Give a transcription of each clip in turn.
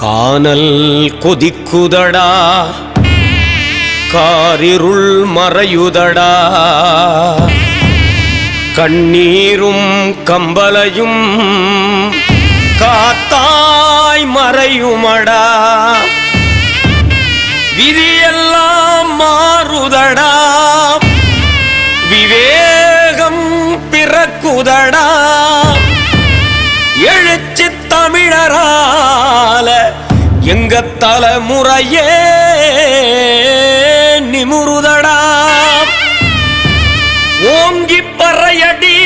காணல் கொதிக்குதடா. காரிருள் மறையுதடா. கண்ணீரும் கம்பலையும் காத்தாய் மறையுமடா. விதியெல்லாம் மாறுதடா. எங்க தலைமுறையே நிமுருதடா ஓங்கி பறையடி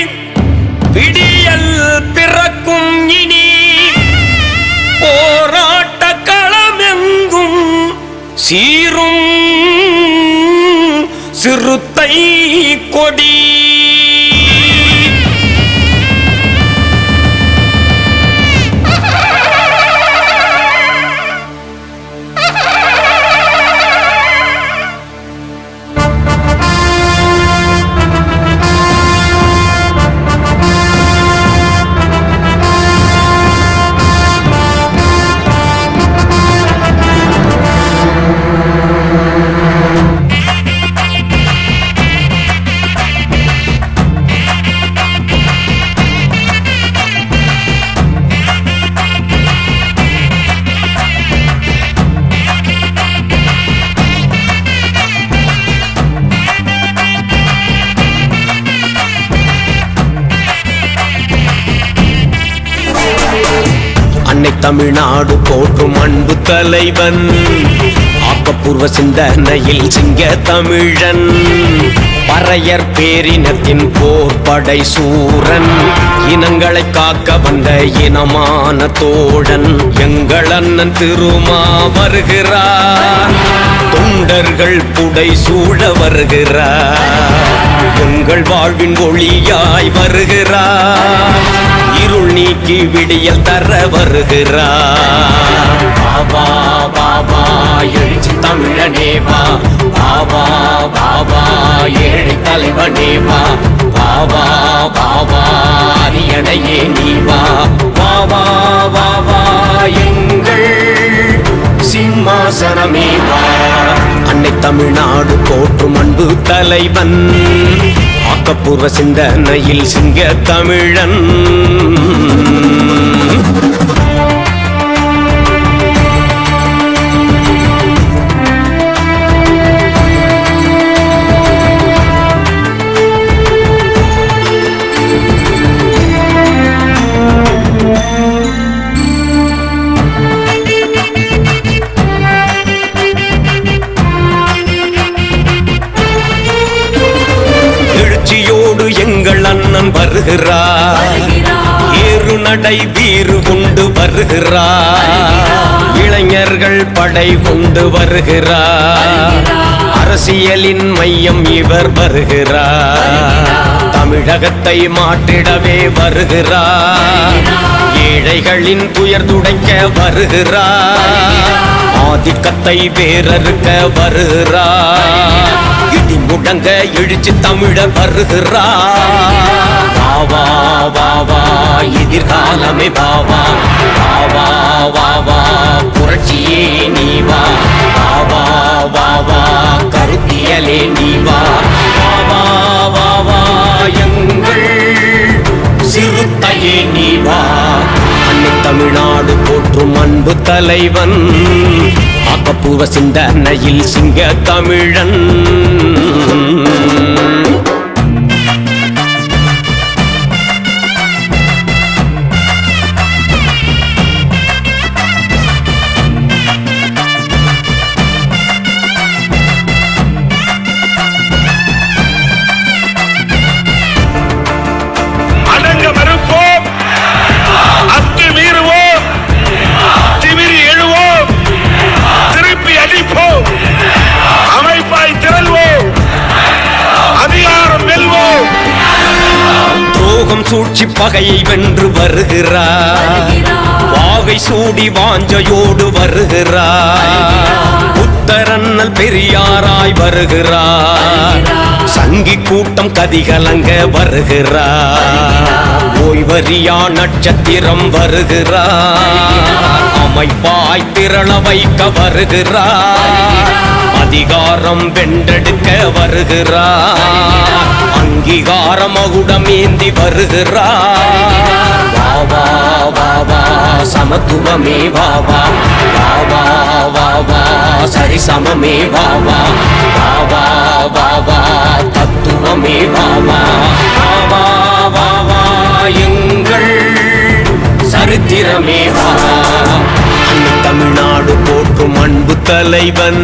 விடியல் பிறக்கும் இனி. போராட்ட களமெங்கும் சீரும் சிறுத்தை கொடி. தமிழ்நாடு போற்றும் அன்பு தலைவன். ஆக்கப்பூர்வ சிந்தனையில் சிங்க தமிழன். பறையர் பேரினத்தின் போர் படை சூரன். இனங்களை காக்க வந்த இனமான தோழன். எங்கள் அண்ணன் திருமா வருகிறார். தொண்டர்கள் புடை சூழ வருகிறார் எங்கள் வாழ்வின் ஒளியாய் வருகிறார் இருள் நீக்கி விடியல் தர வருகிறார் பாபா பாபா எழுச்சி தமிழனே வா பாபா பாபா ஏழை தலைவனே வா பாபா பாபா அரியணையே நீ வா பாபா பாபா எங்கள் சிம்மாசனமே வா தமிழ்நாடு போற்றும் அன்பு தலைவன். ஆக்கப்பூர்வ சிந்தனையில் சிங்க தமிழன். எங்கள் அண்ணன் வருகிறார். ஏறு நடை வீறு கொண்டு வருகிறார். இளைஞர்கள் படை கொண்டு வருகிறார். அரசியலின் மையம் இவர் வருகிறார். தமிழகத்தை மாற்றிடவே வருகிறார். ஏழைகளின் துயர் துடைக்க வருகிறார். ஆதிக்கத்தை வேறறுக்க வருகிறார். இடி முழங்க இழிச்சு தமிழ வருகிறார். வாவா வாவா எதிர்காலமே பாவா வாவா வாவா புரட்சியே நீ வா. வாவா வாவா கருத்தியலே நீ வா. வாவா வாவா எங்கள் சிறுத்தையே நீ வா. அன்னை தமிழ்நாடு போற்றும் அன்பு தலைவன் ஆக்கப்பூர்வ சிந்தனையில் சிங்க தமிழன். சூழ்ச்சி பகையை வென்று வருகிறார். வாகை சூடி வாஞ்சையோடு வருகிறார். புத்தரண்ணல் பெரியாராய் வருகிறார். சங்கி கூட்டம் கதிகலங்க வருகிறார். ஓய்வறியா நட்சத்திரம் வருகிறார். அமைப்பாய் திரள வைக்க வருகிறார். அதிகாரம் வென்றெடுக்க வருகிறார் அங்கீகாரம் அகுடம் ஏந்தி வருகிறார் வாவா வா சமத்துவமே வாவா வாவா வாவா சரி சமமே வாவா வாவா வாவா தத்துவமே வாவா வாவா வாவா எங்கள் சரித்திரமே வாவா தமிழ்நாடு போற்றும் அன்பு தலைவன்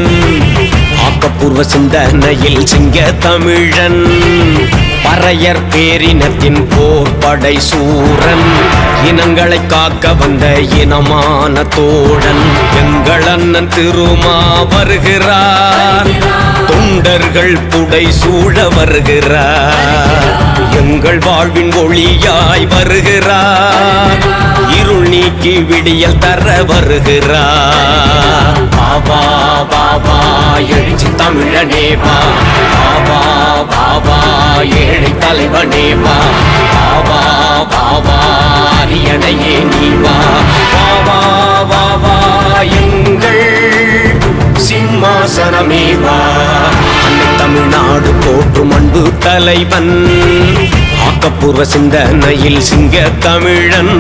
ஆக்கப்பூர்வ சிந்தனையில் சிங்க தமிழன் பறையர் பேரினத்தின் போர்படை சூரன். இனங்களை காக்க வந்த இனமான தோழன். எங்கள் அண்ணன் திருமா வருகிறார். தொண்டர்கள் புடை சூழ வருகிறார். எங்கள் வாழ்வின் ஒளியாய் வருகிறார். நீக்கி விடியல் தர வருகிறார் பாபா பாபா எழுச்சி தமிழனே வா பாபா பாபா ஏழை தலைவனே வா பாபா பாபா அரியணையே நீ வா பாபா பாபா எங்கள் சிம்மாசனமே வா தமிழ்நாடு போற்றும் அன்பு தலைவன் ஆக்கப்பூர்வ சிந்தனையில் சிங்க தமிழன்.